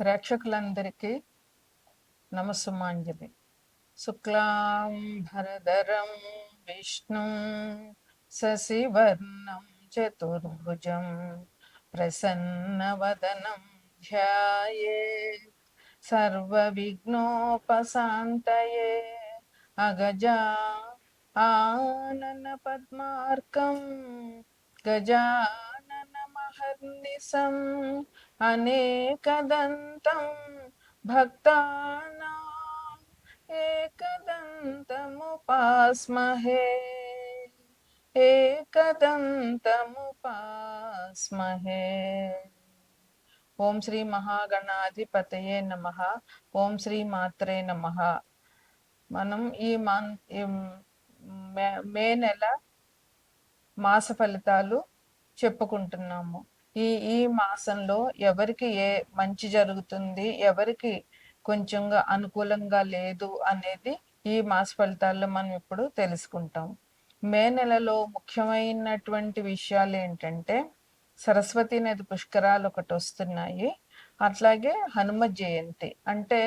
ప్రేక్షకులందరికీ నమస్సుమాంజలి. శుక్లాంభరధరం విష్ణు శశివర్ణం చతుర్భుజం ప్రసన్నవదనం ధ్యాయే. సర్వవిఘ్నోపశాంతయే. అగజా ఆనన పద్మార్కం. గజాననమహర్నిశం అనేకదంతం భక్తానాం ఏకదంతముపాస్మహే ఏకదంతముపాస్మహే. ఓం శ్రీ మహాగణాధిపతయే నమ. ఓం శ్రీ మాత్రే నమ. మనం ఈ మన్ మే- మే నెల మాస ఫలితాలు చెప్పుకుంటున్నాము. ఈ ఈ మాసంలో ఎవరికి ఏ మంచి జరుగుతుంది ఎవరికి కొంచెంగా అనుకూలంగా లేదు అనేది ఈ మాస ఫలితాల్లో మనం ఇప్పుడు తెలుసుకుంటాం. మే నెలలో ముఖ్యమైనటువంటి విషయాలు ఏంటంటే సరస్వతి నది పుష్కరాలు ఒకటి వస్తున్నాయి. అట్లాగే హనుమ జయంతి. అంటే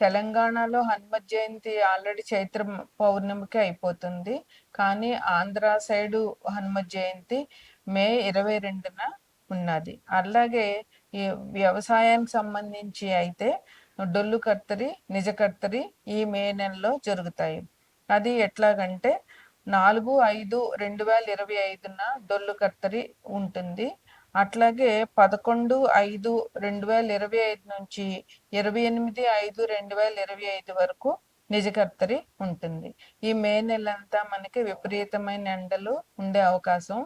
తెలంగాణలో హనుమ జయంతి ఆల్రెడీ చైత్ర పౌర్ణమికి అయిపోతుంది. కానీ ఆంధ్ర సైడు హనుమ జయంతి మే ఇరవై రెండున ఉన్నది. అలాగే ఈ వ్యవసాయానికి సంబంధించి అయితే డొల్లు కర్తరి నిజ కర్తరి ఈ మే నెలలో జరుగుతాయి. అది ఎట్లాగంటే నాలుగు ఐదు రెండు వేల ఇరవై ఐదున డొల్లు కర్తరి ఉంటుంది. అట్లాగే పదకొండు ఐదు రెండు వేల ఇరవై ఐదు నుంచి ఇరవై ఎనిమిది ఐదు రెండు వేల ఇరవై ఐదు వరకు నిజకర్తరి ఉంటుంది. ఈ మే నెలంతా మనకి విపరీతమైన ఎండలు ఉండే అవకాశం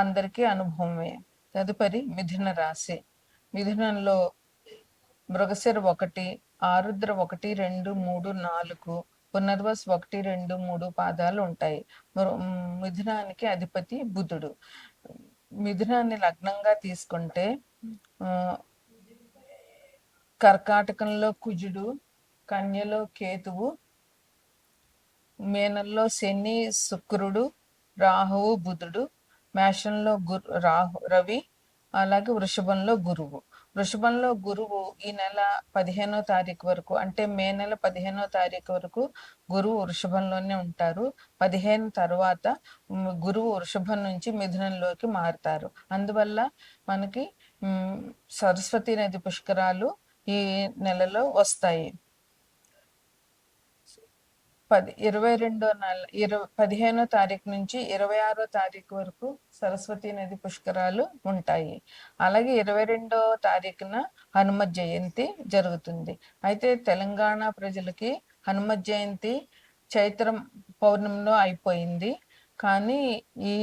అందరికీ అనుభవమే. తదుపరి మిథున రాశి. మిథునంలో మృగశిర ఒకటి ఆరుద్ర ఒకటి రెండు మూడు నాలుగు పునర్వస్ ఒకటి రెండు మూడు పాదాలు ఉంటాయి. మిథునానికి అధిపతి బుధుడు. మిథునాన్ని లగ్నంగా తీసుకుంటే కర్కాటకంలో కుజుడు కన్యలో కేతువు మేనల్లో శని శుక్రుడు రాహువు బుధుడు మేషంలో గురు రాహు రవి అలాగే వృషభంలో గురువు. వృషభంలో గురువు ఈ నెల పదిహేనో తారీఖు వరకు అంటే మే నెల పదిహేనో తారీఖు వరకు గురువు వృషభంలోనే ఉంటారు. పదిహేను తర్వాత గురువు వృషభం నుంచి మిథునంలోకి మారుతారు. అందువల్ల మనకి సరస్వతి నది పుష్కరాలు ఈ నెలలో వస్తాయి. పది ఇరవై రెండో నెల ఇరవై పదిహేనో తారీఖు నుంచి ఇరవై ఆరో తారీఖు వరకు సరస్వతి నది పుష్కరాలు ఉంటాయి. అలాగే ఇరవై రెండో తారీఖున హనుమ జయంతి జరుగుతుంది. అయితే తెలంగాణ ప్రజలకి హనుమ జయంతి చైత్రం పౌర్ణమిలో అయిపోయింది. కానీ ఈ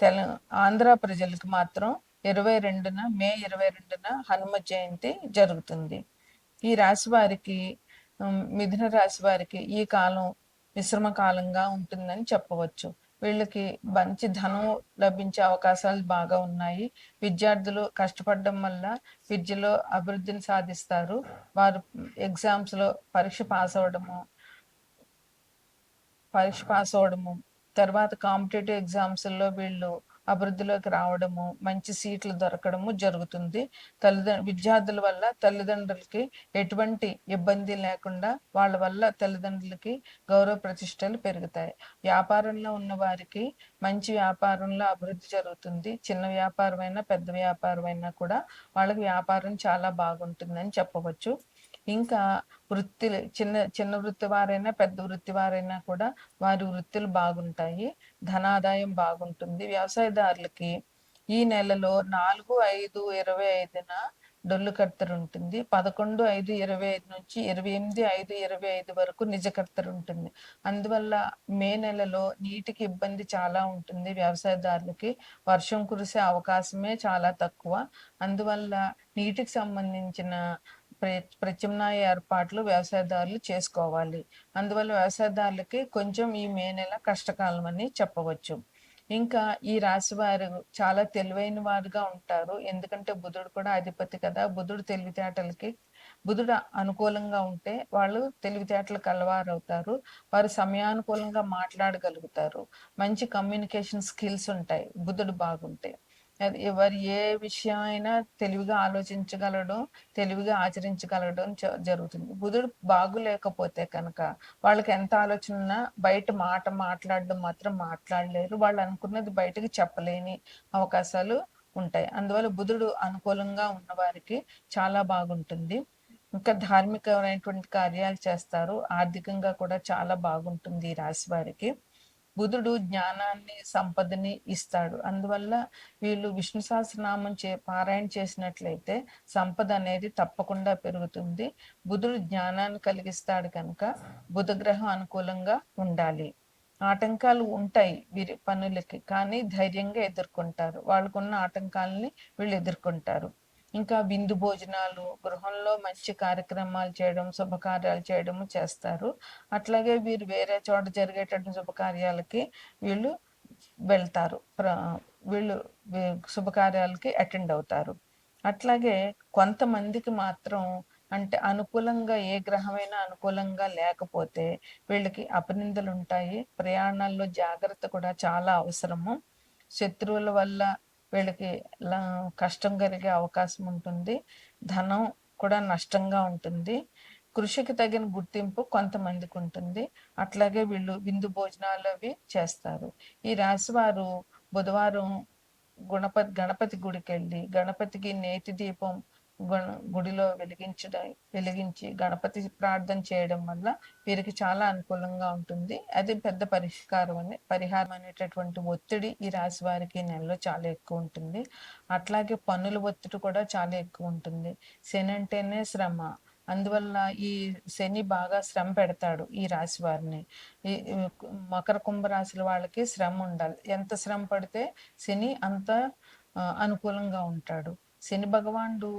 తెల ఆంధ్ర ప్రజలకు మాత్రం ఇరవై రెండున మే ఇరవై రెండున హనుమ జయంతి జరుగుతుంది. ఈ రాశి వారికి మిథున రాశి వారికి ఈ కాలం మిశ్రమ కాలంగా ఉంటుందని చెప్పవచ్చు. వీళ్ళకి మంచి ధనం లభించే అవకాశాలు బాగా ఉన్నాయి. విద్యార్థులు కష్టపడడం వల్ల విద్యలో అభివృద్ధిని సాధిస్తారు. వారు ఎగ్జామ్స్లో పరీక్ష పాస్ అవ్వడము పరీక్ష పాస్ అవ్వడము తర్వాత కాంపిటేటివ్ ఎగ్జామ్స్లో వీళ్ళు అభివృద్ధిలోకి రావడము మంచి సీట్లు దొరకడము జరుగుతుంది. తల్లిదండ్రులు విద్యార్థుల వల్ల తల్లిదండ్రులకి ఎటువంటి ఇబ్బంది లేకుండా వాళ్ళ వల్ల తల్లిదండ్రులకి గౌరవ ప్రతిష్టలు పెరుగుతాయి. వ్యాపారంలో ఉన్న వారికి మంచి వ్యాపారంలో అభివృద్ధి జరుగుతుంది. చిన్న వ్యాపారమైనా పెద్ద వ్యాపారమైనా కూడా వాళ్ళకి వ్యాపారం చాలా బాగుంటుందని చెప్పవచ్చు. ఇంకా వృత్తి చిన్న చిన్న వృత్తి వారైనా పెద్ద వృత్తి వారైనా కూడా వారి వృత్తులు బాగుంటాయి. ధనాదాయం బాగుంటుంది. వ్యవసాయదారులకి ఈ నెలలో నాలుగు ఐదు ఇరవై ఐదున డొల్లు కర్తరు ఉంటుంది. పదకొండు ఐదు ఇరవై ఐదు నుంచి ఇరవై ఎనిమిది ఐదు ఇరవై ఐదు వరకు నిజ కర్తరు ఉంటుంది. అందువల్ల మే నెలలో నీటికి ఇబ్బంది చాలా ఉంటుంది. వ్యవసాయదారులకి వర్షం కురిసే అవకాశమే చాలా తక్కువ. అందువల్ల నీటికి సంబంధించిన ప్రత్యామ్నాయ ఏర్పాట్లు వ్యవసాయదారులు చేసుకోవాలి. అందువల్ల వ్యవసాయదారులకి కొంచెం ఈ మే నెల కష్టకాలం అని చెప్పవచ్చు. ఇంకా ఈ రాశి వారు చాలా తెలివైన వారుగా ఉంటారు. ఎందుకంటే బుధుడు కూడా అధిపతి కదా. బుధుడు తెలివితేటలకి బుధుడు అనుకూలంగా ఉంటే వాళ్ళు తెలివితేటలు కలవారవుతారు అవుతారు వారు సమయానుకూలంగా మాట్లాడగలుగుతారు. మంచి కమ్యూనికేషన్ స్కిల్స్ ఉంటాయి. బుధుడు బాగుంటే. ఎవరు ఏ విషయమైనా తెలివిగా ఆలోచించగలడం తెలివిగా ఆచరించగలగడం జ- జరుగుతుంది. బుధుడు బాగులేకపోతే కనుక వాళ్ళకి ఎంత ఆలోచన ఉన్నా బయట మాట మాట్లాడడం మాత్రం మాట్లాడలేరు. వాళ్ళు అనుకున్నది బయటకు చెప్పలేని అవకాశాలు ఉంటాయి. అందువల్ల బుధుడు అనుకూలంగా ఉన్న వారికి చాలా బాగుంటుంది. ఇంకా ధార్మికమైనటువంటి కార్యాలు చేస్తారు. ఆర్థికంగా కూడా చాలా బాగుంటుంది ఈ రాశి వారికి. బుధుడు జ్ఞానాన్ని సంపదని ఇస్తాడు. అందువల్ల వీళ్ళు విష్ణు సహస్రనామం చే పారాయణ చేసినట్లయితే సంపద అనేది తప్పకుండా పెరుగుతుంది. బుధుడు జ్ఞానాన్ని కలిగిస్తాడు కనుక బుధగ్రహం అనుకూలంగా ఉండాలి. ఆటంకాలు ఉంటాయి వీరి పనులకి కానీ ధైర్యంగా ఎదుర్కొంటారు. వాళ్ళకున్న ఆటంకాలని వీళ్ళు ఎదుర్కొంటారు. ఇంకా విందు భోజనాలు గృహంలో మంచి కార్యక్రమాలు చేయడం శుభకార్యాలు చేయడం చేస్తారు. అట్లాగే వీరు వేరే చోట జరిగేటటువంటి శుభకార్యాలకి వీళ్ళు వెళ్తారు. వీళ్ళు శుభకార్యాలకి అటెండ్ అవుతారు. అట్లాగే కొంతమందికి మాత్రం అంటే అనుకూలంగా ఏ గ్రహమైనా అనుకూలంగా లేకపోతే వీళ్ళకి అపనిందలు ఉంటాయి ప్రయాణాల్లో జాగ్రత్త కూడా చాలా అవసరము. శత్రువుల వల్ల వీళ్ళకి కష్టం కలిగే అవకాశం ఉంటుంది. ధనం కూడా నష్టంగా ఉంటుంది. కృషికి తగిన గుర్తింపు కొంతమందికి ఉంటుంది. అట్లాగే వీళ్ళు విందు భోజనాలు అవి చేస్తారు. ఈ రాశి వారు బుధవారం గుణపతి గణపతి గుడికి వెళ్ళి గణపతికి నేతి దీపం గుడిలో వెలిగించడం వెలిగించి గణపతి ప్రార్థన చేయడం వల్ల వీరికి చాలా అనుకూలంగా ఉంటుంది. అది పెద్ద పరిష్కారం అని పరిహారం అనేటటువంటి ఒత్తిడి ఈ రాశి వారికి నెలలో చాలా ఎక్కువ ఉంటుంది. అట్లాగే పన్నుల ఒత్తిడి కూడా చాలా ఎక్కువ ఉంటుంది. శని అంటేనే శ్రమ. అందువల్ల ఈ శని బాగా శ్రమ పెడతాడు ఈ రాశి వారిని. ఈ మకర కుంభ రాశుల వాళ్ళకి శ్రమ ఉండాలి. ఎంత శ్రమ పడితే శని అంత అనుకూలంగా ఉంటాడు. శని భగవానుడు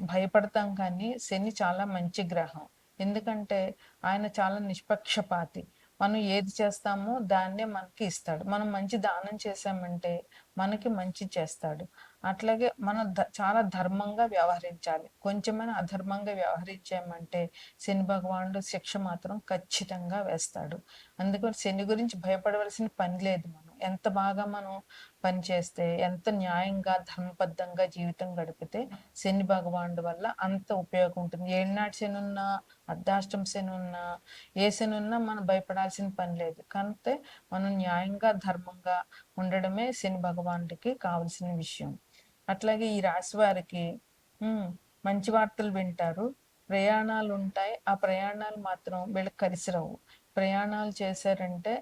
భయపడతాం కానీ శని చాలా మంచి గ్రహం. ఎందుకంటే ఆయన చాలా నిష్పక్షపాతి. మనం ఏది చేస్తామో దాన్నే మనకి ఇస్తాడు. మనం మంచి దానం చేసామంటే మనకి మంచి చేస్తాడు. అట్లాగే మనం చాలా ధర్మంగా వ్యవహరించాలి. కొంచెమైనా అధర్మంగా వ్యవహరించామంటే శని భగవానుడు శిక్ష మాత్రం ఖచ్చితంగా వేస్తాడు. అందుకని శని గురించి భయపడవలసిన పని లేదు మనం. ఎంత బాగా మనం పని చేస్తే ఎంత న్యాయంగా ధర్మబద్ధంగా జీవితం గడిపితే శని భగవానుడు వల్ల అంత ఉపయోగం ఉంటుంది. ఏనాటి శని ఉన్నా అర్ధాష్టం శని ఉన్నా ఏ శని ఉన్నా మనం భయపడాల్సిన పని లేదు. కాకపోతే మనం న్యాయంగా ధర్మంగా ఉండడమే శని భగవానుడికి కావలసిన విషయం. అట్లాగే ఈ రాశి వారికి మంచి వార్తలు వింటారు. ప్రయాణాలు ఉంటాయి ఆ ప్రయాణాలు మాత్రం వీళ్ళకి కలిసి రావు ప్రయాణాలు చేశారంటే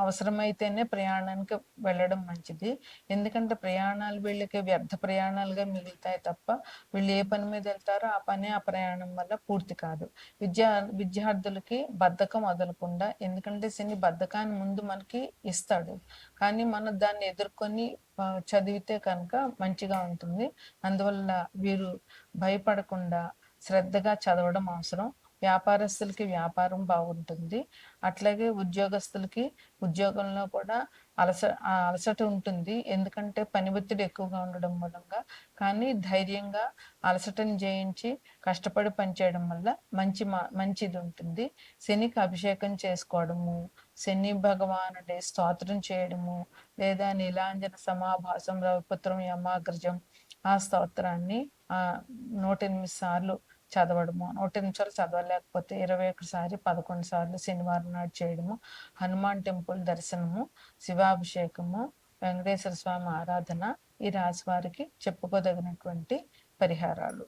అవసరమైతేనే ప్రయాణానికి వెళ్ళడం మంచిది. ఎందుకంటే ప్రయాణాలు వీళ్ళకి వ్యర్థ ప్రయాణాలుగా మిగులుతాయి తప్ప వీళ్ళు ఏ పని మీద వెళ్తారో ఆ పని ఆ ప్రయాణం వల్ల పూర్తి కాదు. విద్యా విద్యార్థులకి బద్ధకం వదలకుండా ఎందుకంటే శని బద్ధకాన్ని ముందు మనకి ఇస్తాడు. కానీ మనం దాన్ని ఎదుర్కొని చదివితే కనుక మంచిగా ఉంటుంది. అందువల్ల వీరు భయపడకుండా శ్రద్ధగా చదవడం అవసరం. వ్యాపారస్తులకి వ్యాపారం బాగుంటుంది. అట్లాగే ఉద్యోగస్తులకి ఉద్యోగంలో కూడా అలస అలసట ఉంటుంది. ఎందుకంటే పని ఒత్తిడి ఎక్కువగా ఉండడం మూలంగా. కానీ ధైర్యంగా అలసటను జయించి కష్టపడి పనిచేయడం వల్ల మంచి మంచిది ఉంటుంది. శనికి అభిషేకం చేసుకోవడము శని భగవానుడి స్తోత్రం చేయడము లేదా నీలాంజన సమాభాసం రవిపుత్రం యమాగ్రజం ఆ స్తోత్రాన్ని నూట ఎనిమిది సార్లు చదవడము. నూట నిమిషాలు చదవలేకపోతే ఇరవై ఒకసారి పదకొండు సార్లు శనివారం నాడు చేయడము. హనుమాన్ టెంపుల్ దర్శనము శివాభిషేకము వెంకటేశ్వర స్వామి ఆరాధన ఈ రాశి వారికి చెప్పుకోదగినటువంటి పరిహారాలు.